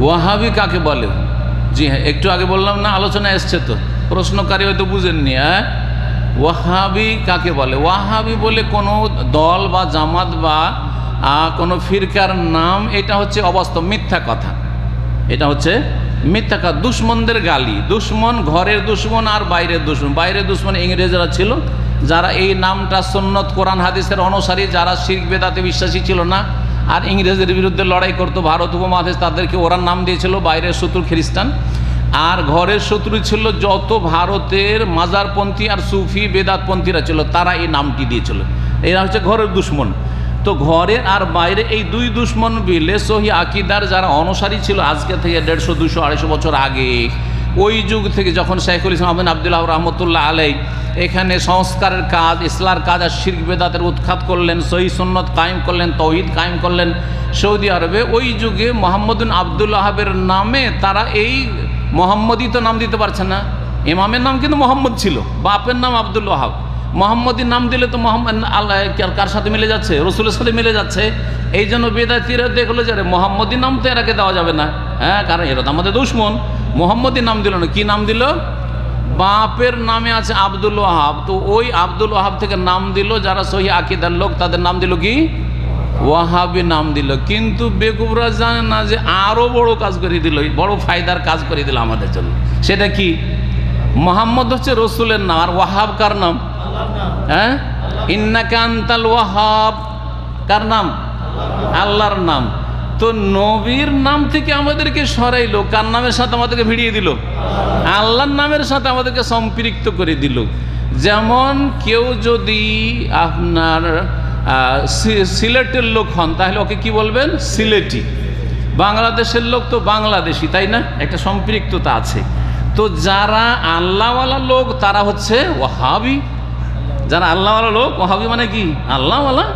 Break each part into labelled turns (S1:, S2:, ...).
S1: ওয়াহাবি কাকে বলে? জি হ্যাঁ একটু আগে বললাম না, আলোচনা এসছে তো। প্রশ্নকারী হয়তো বুঝেননি হ্যাঁ? ওয়াহাবি কাকে বলে? ওয়াহাবি বলে কোনো দল বা জামাত বা কোনো ফিরকার নাম, এটা হচ্ছে অবাস্তব, মিথ্যা কথা। এটা হচ্ছে মিথ্যা কথা, দুশ্মনদের গালি। দুশ্মন ঘরের দুশ্মন আর বাইরের দুশ্মন। বাইরের দুশ্মন ইংরেজরা ছিল, যারা এই নামটা সন্নত কোরআন হাদিসের অনুসারী, যারা শিখ বেদাতে বিশ্বাসী ছিল না। আর ইংরেজদের বিরুদ্ধে লড়াই করতো ভারত উপমহাদেশ, তাদেরকে ওরা নাম দিয়েছিল বাইরের শত্রু খ্রিস্টান। আর ঘরের শত্রু ছিল যত ভারতের মাজারপন্থী আর সুফি, বেদাতপন্থীরা ছিল, তারা এই নামটি দিয়েছিল। এরা হচ্ছে ঘরের দুশ্মন। তো ঘরে আর বাইরে এই দুই দুশ্মন বিলে সহি আকিদার যারা অনুসারী ছিল, আজকে থেকে দেড়শো, দুশো, আড়াইশো বছর আগে ওই যুগ থেকে যখন শেখুল ইসলাম আবদুল্লাহ রহমতুল্লাহ আলাই এখানে সংস্কারের কাজ, ইসলার কাজ আর শির্ক বেদাতের উৎখাত করলেন, সহি সুন্নত কায়েম করলেন, তৌহিদ কায়েম করলেন সৌদি আরবে। ওই যুগে মোহাম্মদিন আবদুল্লাহাবের নামে তারা এই মোহাম্মদই তো নাম দিতে পারছে না। ইমামের নাম কিন্তু মোহাম্মদ ছিল, বাপের নাম আবদুল ওয়াহাব মোহাম্মদীর নাম দিলে তো মোহাম্মদ, আল্লাহ কার- সাথে মিলে যাচ্ছে? রসুলের সাথে মিলে যাচ্ছে। এই জন্য বেদাতিরা দেখল যে মোহাম্মদী নাম তো এরাকে দেওয়া যাবে না। হ্যাঁ কারণ এরা তো আমাদের দুশ্মন। মোহাম্মদী নাম দিল না। কি নাম দিল? বাপের নামে আছে আব্দুল ওয়াহাব। তো ওই আব্দুল ওয়াহাব থেকে নাম দিল যারা সহি আকিদার লোক, তাদের নাম দিল কি? ওয়াহাবি নাম দিল। কিন্তু বেকুবরা জানে না যে আরও বড় কাজ করে দিল, বড় ফায়দার কাজ করে দিল আমাদের জন্য। সেটা কি? মোহাম্মদ হচ্ছে রসুলের নাম। আর ওয়াহাব কার নাম? হ্যাঁ? ইন্নাকান্তাল ওয়াহাব। কার নাম? আল্লাহর নাম। তো নবীর নাম থেকে আমাদেরকে সরাইলো, কার নামের সাথে আমাদেরকে ভিড়িয়ে দিল? আল্লাহর নামের সাথে আমাদেরকে সম্পৃক্ত করে দিল। যেমন কেউ যদি আপনার সিলেটের লোক হন, তাহলে ওকে কি বলবেন? সিলেটি। বাংলাদেশের লোক তো বাংলাদেশি, তাই না? একটা সম্পৃক্ততা আছে। তো যারা আল্লাহওয়ালা লোক, তারা হচ্ছে ওয়াহাবি। যারা আল্লাহওয়ালা লোক, ওয়াহাবি মানে কি? আল্লাহওয়ালা।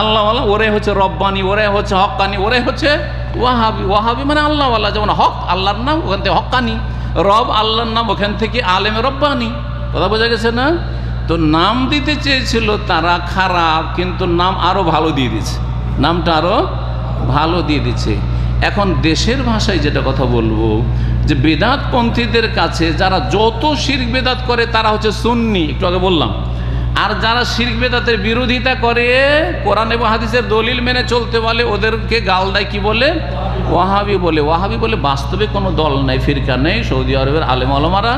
S1: আল্লাহওয়ালা ওরে হচ্ছে রব্বানি, ওরে হচ্ছে হক্কানি ওরে হচ্ছে ওয়াহাবি ওয়াহাবি মানে আল্লাহওয়ালা যেমন হক আল্লাহর নাম, ওখান থেকে হক্কানি রব আল্লাহর নাম, ওখান থেকে আলেম রব্বানি। কথা বোঝা গেছে না? তো নাম দিতে চেয়েছিল তারা খারাপ, কিন্তু নাম আরও ভালো দিয়ে দিচ্ছে নামটা আরও ভালো দিয়ে দিচ্ছে এখন দেশের ভাষায় যেটা কথা বলব, যে বেদাতপন্থীদের কাছে যারা যত শির বেদাত করে, তারা হচ্ছে সুন্নি। একটু আগে বললাম। আর যারা শির্ক বেদাতের বিরোধিতা করে, কোরআন এবং হাদিসের দলিল মেনে চলতে বলে, ওদেরকে গাল দেয় কি বলে? ওয়াহাবি বলে। ওয়াহাবি বলে বাস্তবে কোনো দল নাই, ফিরকা নেই। সৌদি আরবের আলেম আলমারা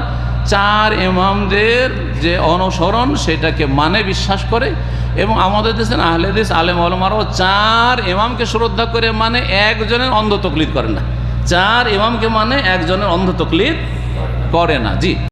S1: চার ইমামদের যে অনুসরণ, সেটাকে মানে বিশ্বাস করে এবং আমাদের দেশের আহলে দেশ আলেম আলমারাও চার ইমামকে শ্রদ্ধা করে মানে একজনের অন্ধ তকলিদ করে না। চার ইমামকে মানে একজনের অন্ধ তকলিদ করে না। জি।